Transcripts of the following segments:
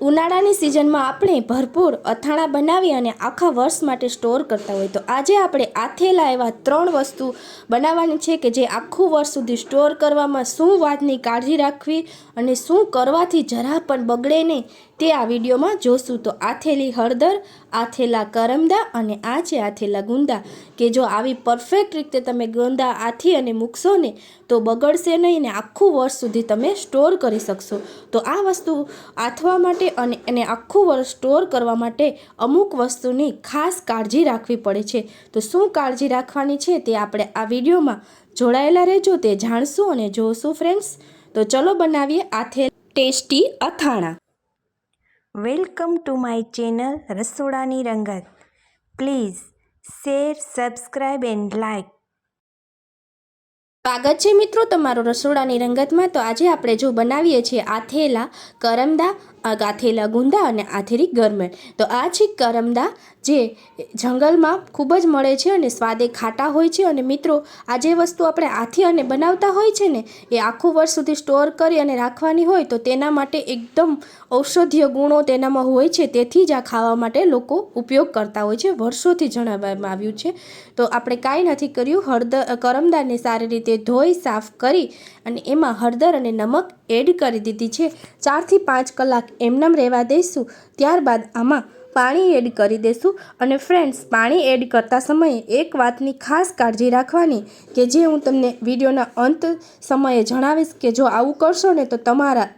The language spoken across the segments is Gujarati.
ઉનાળાની સિઝનમાં આપણે ભરપૂર અથાણા બનાવી અને આખા વર્ષ માટે સ્ટોર કરતા હોય તો આજે આપણે આથેલા એવા ત્રણ વસ્તુ બનાવવાની છે કે જે આખું વર્ષ સુધી સ્ટોર કરવામાં શું વાતની કાળજી રાખવી અને શું કરવાથી જરા પણ બગડે નહીં તે આ વિડીયોમાં જોશું. તો આથેલી હળદર આથેલા કરમદા અને આ છે આથેલા ગુંદા. કે જો આવી પરફેક્ટ રીતે તમે ગુંદા આથી અને મૂકશો ને તો બગડશે નહીં ને આખું વર્ષ સુધી તમે સ્ટોર કરી શકશો. તો આ વસ્તુ આથવા માટે અને એને આખું વર્ષ સ્ટોર કરવા માટે અમુક વસ્તુની ખાસ કાળજી રાખવી પડે છે. તો શું કાળજી રાખવાની છે તે આપણે આ વિડીયોમાં જોડાયેલા રહેજો, તે જાણશું અને જોશું ફ્રેન્ડ્સ તો ચલો બનાવીએ આથે ટેસ્ટી અથાણા. વેલકમ ટુ માય ચેનલ રસોડાની રંગત please share subscribe and like સ્વાગત છે મિત્રો તમારો રસોડાની રંગતમાં. તો આજે આપણે જો બનાવીએ છીએ આથેલા કરમદા, ગાથેલા ગુંદા અને આથેરી ગરમેલ તો આ છે કરમદા જે જંગલમાં ખૂબ જ મળે છે અને સ્વાદે ખાટા હોય છે. અને મિત્રો, આ જે વસ્તુ આપણે આથી અને બનાવતા હોય છે ને, એ આખું વર્ષ સુધી સ્ટોર કરી અને રાખવાની હોય તો તેના માટે એકદમ ઔષધીય ગુણો તેનામાં હોય છે. તેથી જ આ ખાવા માટે લોકો ઉપયોગ કરતા હોય છે. વર્ષોથી જણાવવામાં આવ્યું છે. તો આપણે કાંઈ નથી કર્યું. હળદર, કરમદાને સારી રીતે ધોઈ સાફ કરી અને એમાં હળદર અને નમક એડ કરી દીધી છે. ચારથી પાંચ કલાક એમનેમ રહેવા દઈશું ત્યારબાદ આમાં પાણી એડ કરી દઈશું અને ફ્રેન્ડ્સ, પાણી એડ કરતા સમયે એક વાતની ખાસ કાળજી રાખવાની કે જે હું તમને વિડીયોના અંત સમયે જણાવીશ કે જો આવું કરશો ને તો તમારા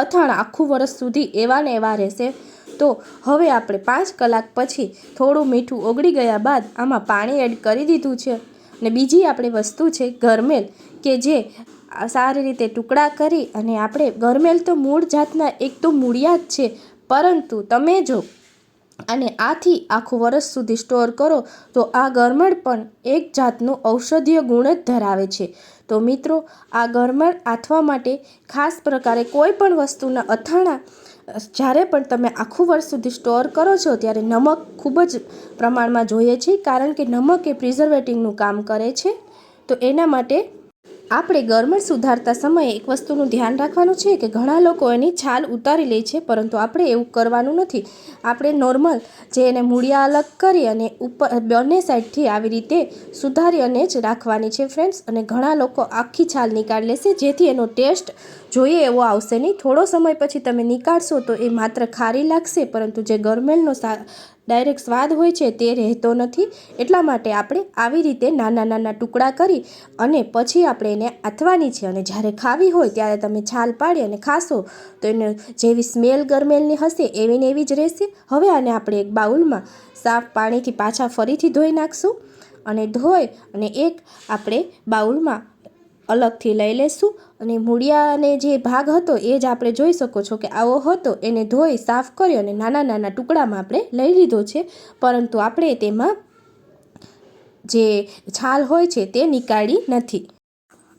અથાણ આખું વર્ષ સુધી એવા ને એવા રહેશે. તો હવે આપણે પાંચ કલાક પછી થોડું મીઠું ઓગળી ગયા બાદ આમાં પાણી એડ કરી દીધું છે. અને બીજી આપણી વસ્તુ છે ગરમેલ કે જે સારી રીતે ટુકડા કરી અને આપણે ગરમેલ તો મૂળ જાતના એક તો મૂળિયા જ છે, પરંતુ તમે જો અને આથી આખું વર્ષ સુધી સ્ટોર કરો, તો આ ગરમડ પણ એક જાતનું ઔષધીય ગુણ જ ધરાવે છે. તો મિત્રો, આ ગરમડ આથવા માટે ખાસ પ્રકારે કોઈ પણ વસ્તુના અથાણા જ્યારે પણ તમે આખું વર્ષ સુધી સ્ટોર કરો છો, ત્યારે નમક ખૂબ જ પ્રમાણમાં જોઈએ છે, કારણ કે નમક એ પ્રિઝર્વેટિંગનું કામ કરે છે. તો એના માટે આપણે ગરમડ સુધારતા સમયે એક વસ્તુનું ધ્યાન રાખવાનું છે કે ઘણા લોકો એની છાલ ઉતારી લે છે, પરંતુ આપણે એવું કરવાનું નથી. આપણે નોર્મલ જે એને મૂળિયા અલગ કરી અને ઉપર, બંને સાઈડથી આવી રીતે સુધારી અને જ રાખવાની છે ફ્રેન્ડ્સ. અને ઘણા લોકો આખી છાલ નીકાળી લેશે, જેથી એનો ટેસ્ટ જોઈએ એવો આવશે નહીં. થોડો સમય પછી તમે નીકાળશો તો એ માત્ર ખારી લાગશે, પરંતુ જે ગરમેલનો સા ડાયરેક્ટ સ્વાદ હોય છે તે રહેતો નથી. એટલા માટે આપણે આવી રીતે નાના નાના ટુકડા કરી અને પછી આપણે એને આથવાની છે. અને જ્યારે ખાવી હોય ત્યારે તમે છાલ પાડી અને ખાશો તો એને જેવી સ્મેલ ગરમેલની હશે એવી ને એવી જ રહેશે. હવે આને આપણે એક બાઉલમાં સાફ પાણીથી પાછા ફરીથી ધોઈ નાખશું અને ધોઈ અને એક આપણે બાઉલમાં અલગથી લઈ લેશું. અને મૂળિયાને જે ભાગ હતો એ જ આપણે જોઈ શકો છો કે આવો હતો, એને ધોઈ, સાફ કર્યો અને નાના નાના ટુકડામાં આપણે લઈ લીધો છે. પરંતુ આપણે તેમાં જે છાલ હોય છે તે નીકાળી નથી.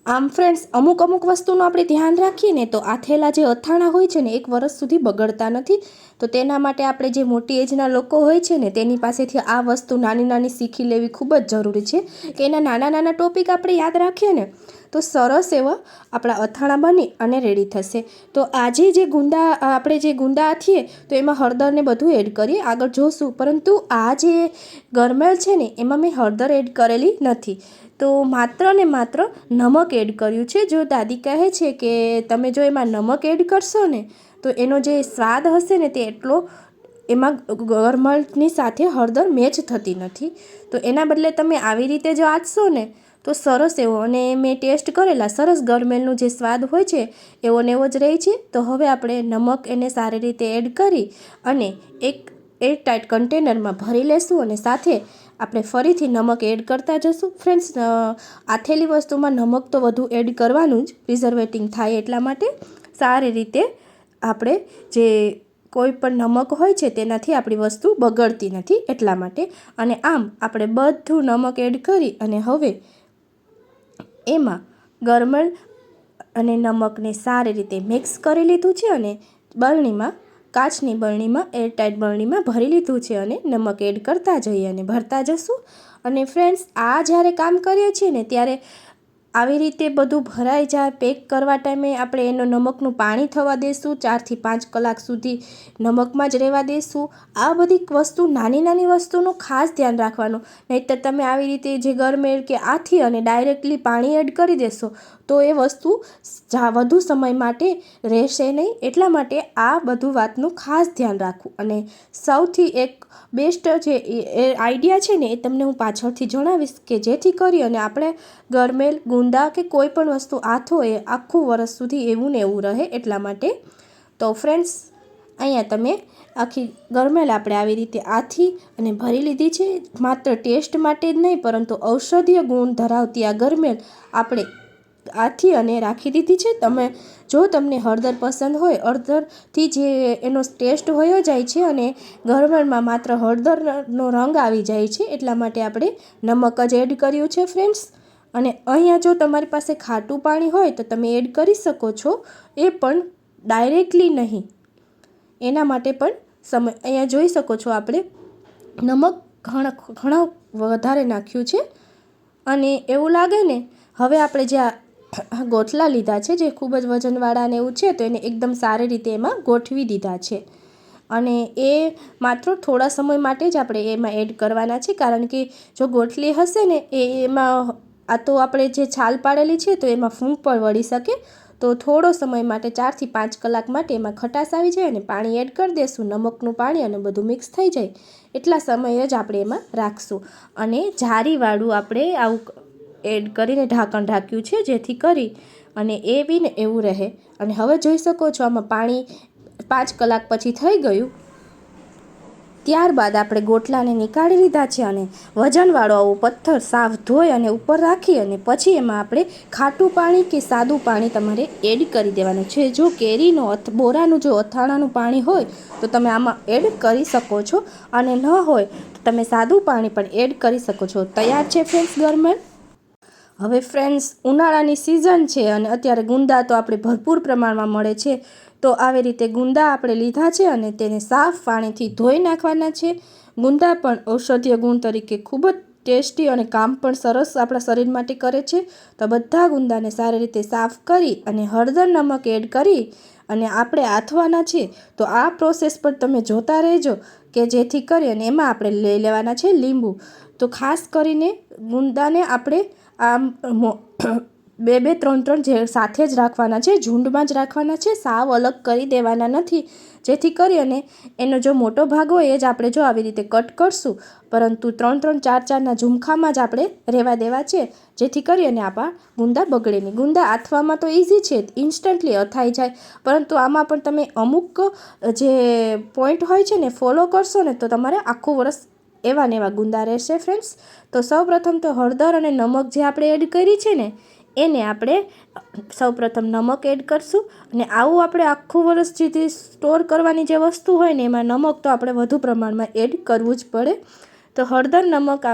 આમ ફ્રેન્ડ્સ અમુક અમુક વસ્તુનું આપણે ધ્યાન રાખીએ ને તો આથેલા જે અથાણા હોય છે ને, એક વર્ષ સુધી બગડતા નથી. તો તેના માટે આપણે જે મોટી એજના લોકો હોય છે ને, તેની પાસેથી આ વસ્તુ નાની નાની શીખી લેવી ખૂબ જ જરૂરી છે. કે એના નાના નાના ટોપિક આપણે યાદ રાખીએ ને, તો સરસ એવા આપણા અથાણા બની અને રેડી થશે. તો આજે જે ગુંદા, આપણે જે ગુંદા આથીએ તો એમાં હળદરને બધું એડ કરીએ. આગળ જોશું, પરંતુ આ જે ગરમેલ છે ને, એમાં મેં હળદર એડ કરેલી નથી. તો માત્ર ને માત્ર નમક એડ કર્યું છે. જો દાદી કહે છે કે તમે જો એમાં નમક એડ કરશો ને, તો એનો જે સ્વાદ હશે ને તે એટલો એમાં ગરમલની સાથે હળદર મેચ થતી નથી. તો એના બદલે તમે આવી રીતે જો આચશો ને, તો સરસ એવો અને મેં ટેસ્ટ કરેલા સરસ ગરમેલનો જે સ્વાદ હોય છે, એવો ને એવો જ રહે છે. તો હવે આપણે નમક એને સારી રીતે એડ કરી અને એક એરટાઇટ કન્ટેનરમાં ભરી લેશું અને સાથે આપણે ફરીથી નમક એડ કરતા જશું. ફ્રેન્ડ્સ આથેલી વસ્તુમાં નમક તો વધુ એડ કરવાનું જ. પ્રિઝર્વેટિંગ થાય એટલા માટે સારી રીતે આપણે જે કોઈ પણ નમક હોય છે તેનાથી આપણી વસ્તુ બગડતી નથી એટલા માટે. અને આમ આપણે બધું નમક એડ કરી અને હવે એમાં ગરમળ અને નમકને સારી રીતે મિક્સ કરી લીધું છે અને બરણીમાં કાચની બરણીમાં, એરટાઈટ બરણીમાં ભરી લીધું છે અને નમક એડ કરતા જઈએ અને ભરતા જશું. અને ફ્રેન્ડ્સ, આ જ્યારે કામ કરીએ છીએ ને, ત્યારે આવી રીતે બધું ભરાઈ જાય, પેક કરવા ટાઈમે આપણે એનો નમકનું પાણી થવા દઈશું ચારથી પાંચ કલાક સુધી નમકમાં જ રહેવા દઈશું આ બધી વસ્તુ, નાની નાની વસ્તુનું ખાસ ધ્યાન રાખવાનું. નહીંતર તમે આવી રીતે જે ગરમેળ કે આથી અને ડાયરેક્ટલી પાણી એડ કરી દેશો તો એ વસ્તુ વધુ સમય માટે રહેશે નહીં. એટલા માટે આ બધું વાતનું ખાસ ધ્યાન રાખવું. અને સૌથી એક બેસ્ટ જે એ આઈડિયા છે ને, એ તમને હું પાછળથી જણાવીશ કે જેથી કરી અને આપણે ગરમેલ, ગુંદા કે કોઈ પણ વસ્તુ આથો એ આખું વરસ સુધી એવું ને એવું રહે એટલા માટે. તો ફ્રેન્ડ્સ, અહીંયા તમે આખી ગરમેલ આપણે આવી રીતે આથી અને ભરી લીધી છે. માત્ર ટેસ્ટ માટે જ નહીં, પરંતુ ઔષધીય ગુણ ધરાવતી આ ગરમેલ આપણે આથી અને રાખી દીધી છે. તમે, જો તમને હળદર પસંદ હોય, હળદરથી જે એનો ટેસ્ટ હોયો જાય છે અને ગરમણમાં માત્ર હળદરનો રંગ આવી જાય છે, એટલા માટે આપણે નમક જ એડ કર્યું છે, ફ્રેન્ડ્સ. અને અહીંયા જો તમારી પાસે ખાટું પાણી હોય, તો તમે એડ કરી શકો છો. એ પણ ડાયરેક્ટલી નહીં. એના માટે પણ સમય અહીંયા જોઈ શકો છો આપણે. નમક ઘણા ઘણા વધારે નાખ્યું છે. અને એવું લાગે ને, હવે આપણે જે આ ગોટલા લીધા છે, જે ખૂબ જ વજનવાળા ને એવું છે, તો એને એકદમ સારી રીતે એમાં ગોઠવી દીધા છે. અને એ માત્ર થોડા સમય માટે જ આપણે એમાં એડ કરવાના છે, કારણ કે જો ગોઠલી હશે ને, એ એમાં આ તો આપણે જે છાલ પાડેલી છે, તો એમાં ફૂંક પણ વળી શકે. તો થોડો સમય માટે ચારથી પાંચ કલાક માટે એમાં ખટાશ આવી જાય અને પાણી એડ કરી દઈશું નમકનું પાણી અને બધું મિક્સ થઈ જાય. એટલા સમયે જ આપણે એમાં રાખશું. અને જારીવાળું આપણે આવું એડ કરીને ઢાંકણ ઢાંક્યું છે, જેથી કરી અને એ બી ને એવું રહે. અને હવે જોઈ શકો છો આમાં પાણી પાંચ કલાક પછી થઈ ગયું. ત્યારબાદ આપણે ગોટલાને નીકાળી લીધા છે અને વજનવાળો આવો પથ્થર સાફ ધોઈ અને ઉપર રાખી અને પછી એમાં આપણે ખાટું પાણી કે સાદું પાણી તમારે એડ કરી દેવાનું છે. જો કેરીનો અથ, બોરાનું જો અથાણાનું પાણી હોય, તો તમે આમાં એડ કરી શકો છો. અને ન હોય, તો તમે સાદું પાણી પણ એડ કરી શકો છો. તૈયાર છે ફ્રેન્ડ્સ ગરમેલ હવે ફ્રેન્ડ્સ ઉનાળાની સિઝન છે અને અત્યારે ગુંદા તો આપણે ભરપૂર પ્રમાણમાં મળે છે. તો આવી રીતે ગુંદા આપણે લીધા છે અને તેને સાફ પાણીથી ધોઈ નાખવાના છે. ગુંદા પણ ઔષધીય ગુણ તરીકે ખૂબ જ ટેસ્ટી અને કામ પણ સરસ આપણા શરીર માટે કરે છે. તો બધા ગુંદાને સારી રીતે સાફ કરી અને હળદર નમક એડ કરી અને આપણે આથવાના છે. તો આ પ્રોસેસ પર તમે જોતા રહેજો કે જેથી કરી અને એમાં આપણે લઈ લેવાના છે લીંબુ. તો ખાસ કરીને ગુંદાને આપણે આમ બે બે, ત્રણ ત્રણ જે સાથે જ રાખવાના છે, ઝુંડમાં જ રાખવાના છે, સાવ અલગ કરી દેવાના નથી. જેથી કરી અને એનો જો મોટો ભાગ હોય એ જ આપણે જો આવી રીતે કટ કરશું. પરંતુ ત્રણ ત્રણ, ચાર, ચારના ઝુમખામાં જ આપણે રહેવા દેવા છે. જેથી કરી અને આપણા ગુંદા બગડે નહીં. ગુંદા આથવામાં તો ઇઝી છે ઇન્સ્ટન્ટલી અથાઈ જાય. પરંતુ આમાં પણ તમે અમુક જે પોઈન્ટ હોય છે ને ફોલો કરશો ને, તો તમારે આખું વરસ એવા ને એવા ગુંદા રહેશે ફ્રેન્ડ્સ તો સૌપ્રથમ તો હળદર અને નમક જે આપણે એડ કરી છે ને, એને આપણે સૌપ્રથમ નમક એડ કરશું અને આવું આપણે આખું વરસ જે સ્ટોર કરવાની જે વસ્તુ હોય ને, એમાં નમક તો આપણે વધુ પ્રમાણમાં એડ કરવું જ પડે. તો હળદર, નમક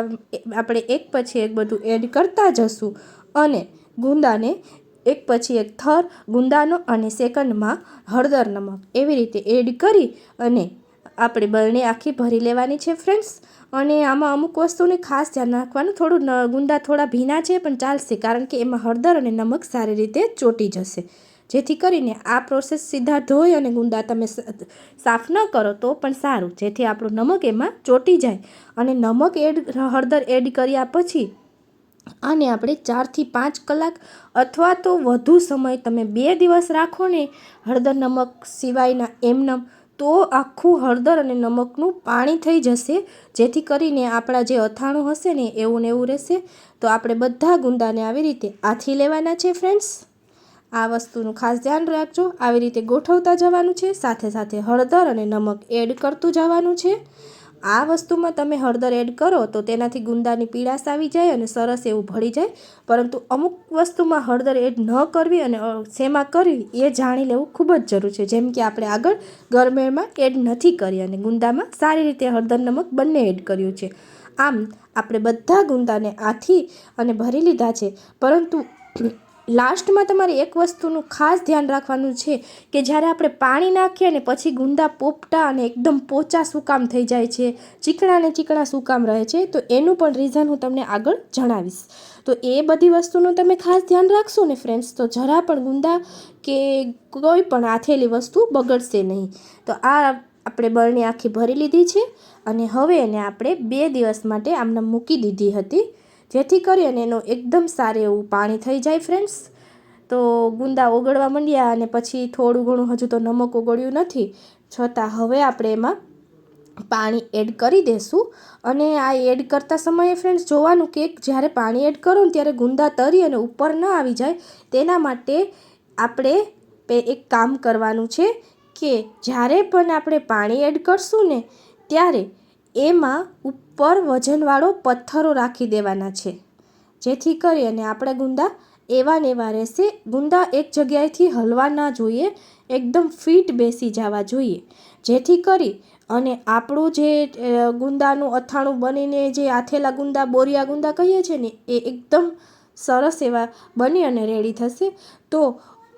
આપણે એક પછી એક બધું એડ કરતા જશું અને ગુંદાને એક પછી એક થર ગુંદાનો અને સેકન્ડમાં હળદર, નમક એવી રીતે એડ કરી અને આપણે બરણી આખી ભરી લેવાની છે ફ્રેન્ડ્સ અને આમાં અમુક વસ્તુને ખાસ ધ્યાન રાખવાનું. થોડું ગુંડા થોડા ભીના છે, પણ ચાલશે, કારણ કે એમાં હળદર અને નમક સારી રીતે ચોટી જશે. જેથી કરીને આ પ્રોસેસ સીધા ધોઈ અને ગુંદા તમે સાફ ન કરો તો પણ સારું. જેથી આપણું નમક એમાં ચોટી જાય. અને નમક એડ, હળદર એડ કર્યા પછી આને આપણે ચારથી પાંચ કલાક અથવા તો વધુ સમય તમે બે દિવસ રાખો ને, હળદર, નમક સિવાયના એમનમ તો આખું હળદર અને નમકનું પાણી થઈ જશે. જેથી કરીને આપણા જે અથાણું હશે ને એવું ને એવું રહેશે. તો આપણે બધા ગુંદાને આવી રીતે આથી લેવાના છે ફ્રેન્ડ્સ આ વસ્તુનું ખાસ ધ્યાન રાખજો. આવી રીતે ગોઠવતા જવાનું છે. સાથે સાથે હળદર અને નમક એડ કરતું જવાનું છે. આ વસ્તુમાં તમે હળદર એડ કરો તો તેનાથી ગુંદાની પીળાશ આવી જાય અને સરસ એવું ભળી જાય. પરંતુ અમુક વસ્તુમાં હળદર એડ ન કરવી અને શેમાં કરવી એ જાણી લેવું ખૂબ જ જરૂર છે. જેમ કે આપણે આગળ ગરમેળમાં એડ નથી કરી અને ગુંદામાં સારી રીતે હળદર નમક બંને એડ કર્યું છે. આમ, આપણે બધા ગુંદાને આથી અને ભરી લીધા છે. પરંતુ લાસ્ટમાં તમારે એક વસ્તુનું ખાસ ધ્યાન રાખવાનું છે કે જ્યારે આપણે પાણી નાખીએ ને પછી ગુંદા પોપટા અને એકદમ પોચા સુકામ થઈ જાય છે, ચીકણા ને ચીકણા સુકામ રહે છે, તો એનું પણ રીઝન હું તમને આગળ જણાવીશ. તો એ બધી વસ્તુનું તમે ખાસ ધ્યાન રાખશો ને ફ્રેન્ડ્સ તો જરા પણ ગુંદા કે કોઈ પણ આથેલી વસ્તુ બગડશે નહીં. તો આ આપણે બરણી આખી ભરી લીધી છે અને હવે એને આપણે બે દિવસ માટે આમને મૂકી દીધી હતી. જેથી કરીને એનું એકદમ સારું એવું પાણી થઈ જાય ફ્રેન્ડ્સ તો ગુંદા ઓગળવા માંડ્યા અને પછી થોડું ઘણું હજુ તો નમક ઓગળ્યું નથી. છતાં હવે આપણે એમાં પાણી એડ કરી દેશું. અને આ એડ કરતા સમયે ફ્રેન્ડ્સ જોવાનું કે જ્યારે પાણી એડ કરો ને ત્યારે ગુંદા તરી અને ઉપર ન આવી જાય. તેના માટે આપણે એક કામ કરવાનું છે કે જ્યારે પણ આપણે પાણી એડ કરશું ને ત્યારે એમાં ઉપર વજનવાળો પથ્થરો રાખી દેવાના છે. જેથી કરી અને આપણા ગુંદા એવા ને એવા રહેશે. ગુંદા એક જગ્યાએથી હલવા ના જોઈએ, એકદમ ફિટ બેસી જવા જોઈએ. જેથી કરી અને આપણું જે ગુંદાનું અથાણું બનીને જે આથેલા ગુંદા, બોરિયા ગુંદા કહીએ છીએ ને, એ એકદમ સરસ એવા બની અને રેડી થશે. તો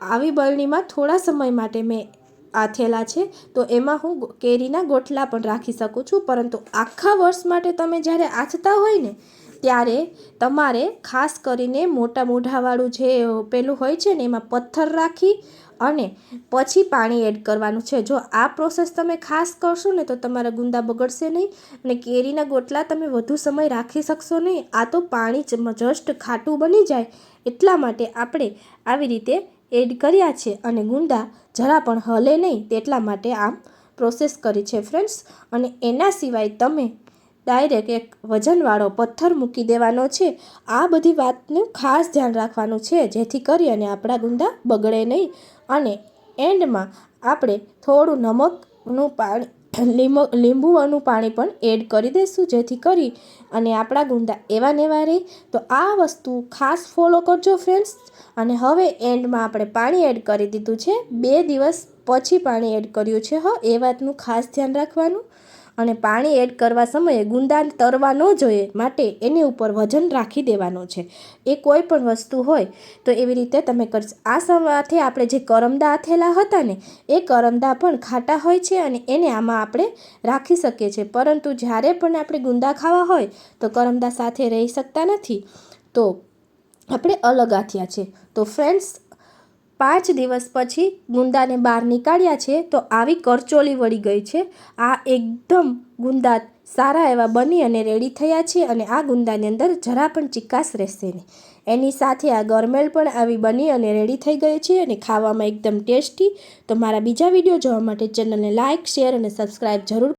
આવી બરણીમાં થોડા સમય માટે મેં આથેલા છે, તો એમાં હું કેરીના ગોઠલા પણ રાખી શકું છું. પરંતુ આખા વર્ષ માટે તમે જ્યારે આથતા હોય ને, ત્યારે તમારે ખાસ કરીને મોટા મોઢાવાળું જે પેલું હોય છે ને, એમાં પથ્થર રાખી અને પછી પાણી એડ કરવાનું છે. જો આ પ્રોસેસ તમે ખાસ કરશો ને, તો તમારા ગુંદા બગડશે નહીં અને કેરીના ગોટલા તમે વધુ સમય રાખી શકશો નહીં. આ તો પાણી જસ્ટ ખાટું બની જાય. એટલા માટે આપણે આવી રીતે એડ કર્યા છે અને ગુંદા જરા પણ હલે નહીં તેટલા માટે આમ પ્રોસેસ કરી છે ફ્રેન્ડ્સ અને એના સિવાય તમે ડાયરેક્ટ એક વજનવાળો પથ્થર મૂકી દેવાનો છે. આ બધી વાતનું ખાસ ધ્યાન રાખવાનું છે, જેથી કરી અને આપણા ગુંદા બગડે નહીં. અને એન્ડમાં આપણે થોડું નમકનું પાણી લીંબુ લીંબુનું પાણી પણ એડ કરી દઈશું જેથી કરી અને આપણા ગુંદા એવા નેવા રહે. તો આ વસ્તુ ખાસ ફોલો કરજો ફ્રેન્ડ્સ અને હવે એન્ડમાં આપણે પાણી એડ કરી દીધું છે. બે દિવસ પછી પાણી એડ કર્યું છે, હ. એ વાતનું ખાસ ધ્યાન રાખવાનું. અને પાણી એડ કરવા સમયે ગુંદા તરવા ન જોઈએ માટે એની ઉપર વજન રાખી દેવાનો છે. એ કોઈ પણ વસ્તુ હોય તો એવી રીતે તમે કરશો આ સાથે આપણે જે કરમદા આથેલા હતા ને, એ કરમદા પણ ખાટા હોય છે અને એને આમાં આપણે રાખી શકીએ છીએ. પરંતુ જ્યારે પણ આપણે ગુંદા ખાવા હોય તો કરમદા સાથે રહી શકતા નથી. તો આપણે અલગ આથ્યા છે. તો ફ્રેન્ડ્સ પાંચ દિવસ પછી ગુંદાને બહાર નીકાળ્યા છે તો આવી કરચોલી વળી ગઈ છે. આ એકદમ ગુંદા સારા એવા બની અને રેડી થયા છે અને આ ગુંદાની અંદર જરા પણ ચિકાસ રહેશે નહીં. એની સાથે આ ગરમેલ પણ આવી બની અને રેડી થઈ ગઈ છે અને ખાવામાં એકદમ ટેસ્ટી. તો મારા બીજા વીડિયો જોવા માટે ચેનલને લાઇક શેર અને સબસ્ક્રાઈબ જરૂર